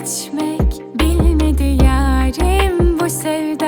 geçmek Bilmedi yarim bu sevda.